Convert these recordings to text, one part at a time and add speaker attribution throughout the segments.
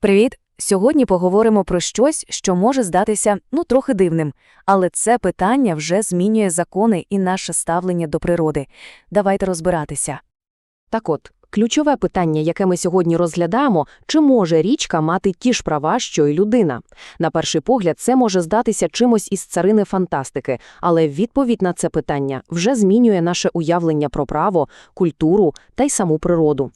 Speaker 1: Привіт! Сьогодні поговоримо про щось, що може здатися ну трохи дивним, але це питання вже змінює закони і наше ставлення до природи. Давайте розбиратися.
Speaker 2: Так от, ключове питання, яке ми сьогодні розглядаємо, чи може річка мати ті ж права, що й людина? На перший погляд, це може здатися чимось із царини фантастики, але відповідь на це питання вже змінює наше уявлення про право, культуру та й саму природу.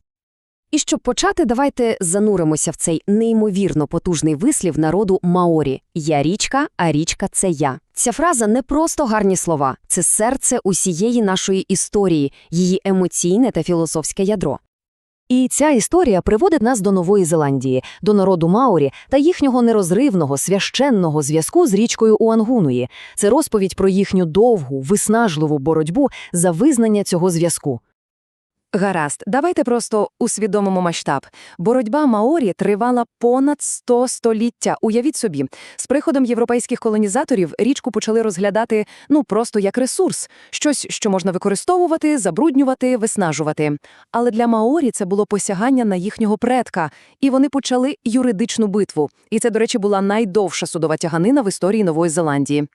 Speaker 2: І щоб почати, давайте зануримося в цей неймовірно потужний вислів народу Маорі «Я річка, а річка – це я». Ця фраза не просто гарні слова, це серце усієї нашої історії, її емоційне та філософське ядро. І ця історія приводить нас до Нової Зеландії, до народу Маорі та їхнього нерозривного, священного зв'язку з річкою Уангунуї. Це розповідь про їхню довгу, виснажливу боротьбу за визнання цього зв'язку. Гаразд, давайте просто усвідомимо масштаб. Боротьба Маорі тривала понад 100 століття. Уявіть собі, з приходом європейських колонізаторів річку почали розглядати ну просто як ресурс, щось, що можна використовувати, забруднювати, виснажувати. Але для Маорі це було посягання на їхнього предка, і вони почали юридичну битву. І це, до речі, була найдовша судова тяганина в історії Нової Зеландії.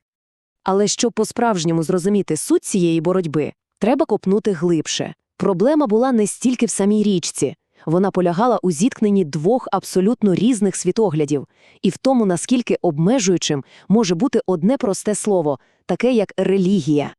Speaker 2: Але щоб по-справжньому зрозуміти суть цієї боротьби, треба копнути глибше. Проблема була не стільки в самій річці. Вона полягала у зіткненні двох абсолютно різних світоглядів і в тому, наскільки обмежуючим може бути одне просте слово, таке як релігія.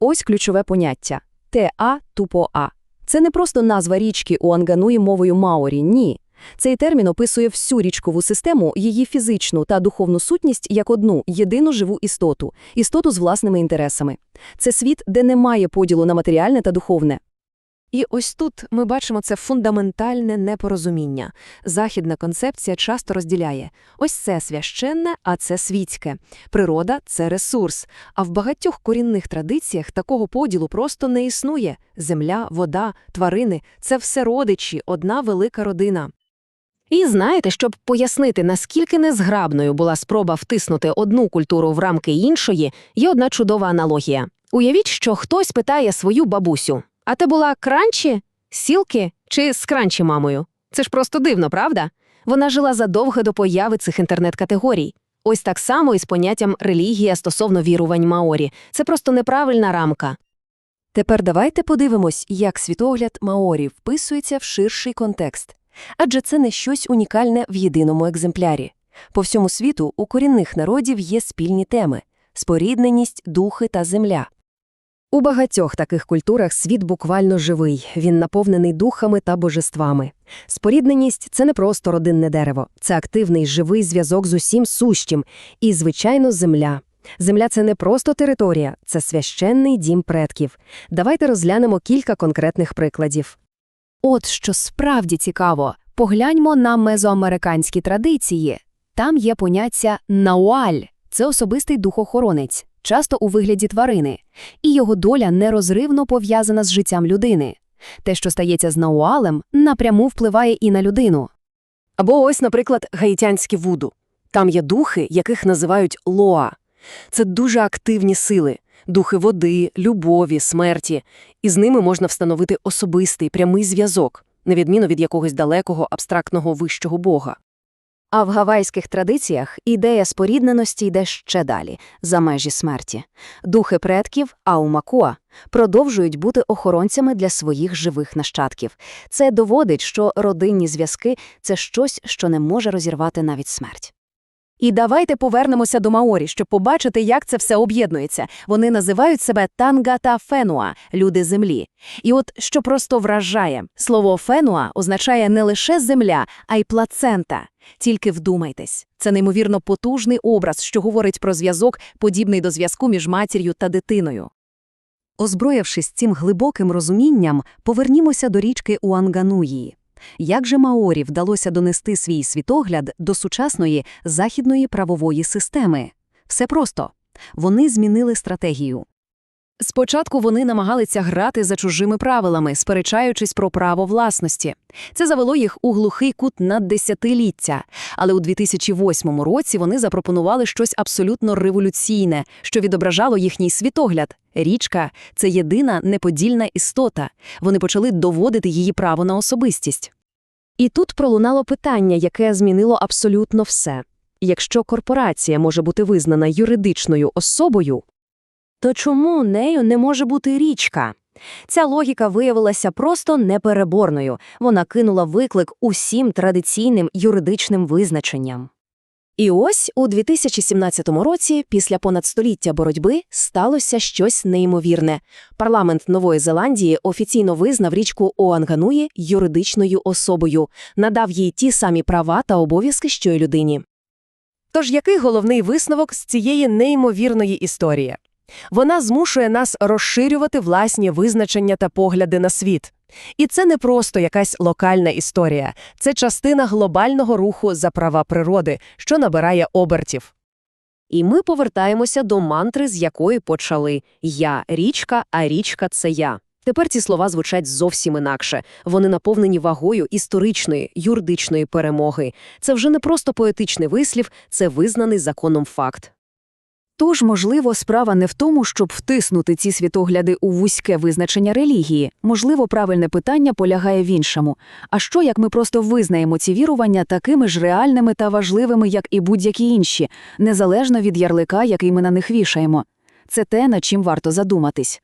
Speaker 2: Ось ключове поняття – «те-а» тупо «а». Це не просто назва річки у ангануї мовою маорі, ні. Цей термін описує всю річкову систему, її фізичну та духовну сутність як одну єдину живу істоту, істоту з власними інтересами. Це світ, де немає поділу на матеріальне та духовне. І ось тут ми бачимо це фундаментальне непорозуміння. Західна концепція часто розділяє ось це священне, а це світське. Природа це ресурс. А в багатьох корінних традиціях такого поділу просто не існує. Земля, вода, тварини це все родичі, одна велика родина. І знаєте, щоб пояснити, наскільки незграбною була спроба втиснути одну культуру в рамки іншої, є одна чудова аналогія. Уявіть, що хтось питає свою бабусю. А ти була кранчі, сілки чи з кранчі мамою? Це ж просто дивно, правда? Вона жила задовго до появи цих інтернет-категорій. Ось так само і з поняттям релігія стосовно вірувань Маорі. Це просто неправильна рамка. Тепер давайте подивимось, як світогляд Маорі вписується в ширший контекст. Адже це не щось унікальне в єдиному екземплярі. По всьому світу у корінних народів є спільні теми – спорідненість, духи та земля. У багатьох таких культурах світ буквально живий, він наповнений духами та божествами. Спорідненість – це не просто родинне дерево, це активний живий зв'язок з усім сущим. І, звичайно, земля. Земля – це не просто територія, це священний дім предків. Давайте розглянемо кілька конкретних прикладів. От що справді цікаво, погляньмо на мезоамериканські традиції. Там є поняття «науаль» – це особистий духохоронець часто у вигляді тварини, і його доля нерозривно пов'язана з життям людини. Те, що стається з науалем, напряму впливає і на людину. Або ось, наприклад, гаїтянське вуду. Там є духи, яких називають лоа. Це дуже активні сили, духи води, любові, смерті, і з ними можна встановити особистий прямий зв'язок, на відміну від якогось далекого абстрактного вищого бога. А в гавайських традиціях ідея спорідненості йде ще далі, за межі смерті. Духи предків, аумакуа, продовжують бути охоронцями для своїх живих нащадків. Це доводить, що родинні зв'язки – це щось, що не може розірвати навіть смерть. І давайте повернемося до Маорі, щоб побачити, як це все об'єднується. Вони називають себе танга та фенуа – люди землі. І от що просто вражає, слово фенуа означає не лише земля, а й плацента. Тільки вдумайтесь, це неймовірно потужний образ, що говорить про зв'язок, подібний до зв'язку між матір'ю та дитиною. Озброївшись цим глибоким розумінням, повернімося до річки Уангануї. Як же Маорі вдалося донести свій світогляд до сучасної західної правової системи? Все просто. Вони змінили стратегію. Спочатку вони намагалися грати за чужими правилами, сперечаючись про право власності. Це завело їх у глухий кут на десятиліття. Але у 2008 році вони запропонували щось абсолютно революційне, що відображало їхній світогляд. Річка це єдина неподільна істота. Вони почали доводити її право на особистість. І тут пролунало питання, яке змінило абсолютно все. Якщо корпорація може бути визнана юридичною особою, то чому нею не може бути річка? Ця логіка виявилася просто непереборною. Вона кинула виклик усім традиційним юридичним визначенням. І ось у 2017 році, після понад століття боротьби, сталося щось неймовірне. Парламент Нової Зеландії офіційно визнав річку Оангануї юридичною особою, надав їй ті самі права та обов'язки, що й людині. Тож який головний висновок з цієї неймовірної історії? Вона змушує нас розширювати власні визначення та погляди на світ. І це не просто якась локальна історія, це частина глобального руху за права природи, що набирає обертів. І ми повертаємося до мантри, з якої почали «Я – річка, а річка – це я». Тепер ці слова звучать зовсім інакше. Вони наповнені вагою історичної, юридичної перемоги. Це вже не просто поетичний вислів, це визнаний законом факт.
Speaker 1: Тож, можливо, справа не в тому, щоб втиснути ці світогляди у вузьке визначення релігії. Можливо, правильне питання полягає в іншому. А що, як ми просто визнаємо ці вірування такими ж реальними та важливими, як і будь-які інші, незалежно від ярлика, який ми на них вішаємо? Це те, над чим варто задуматись.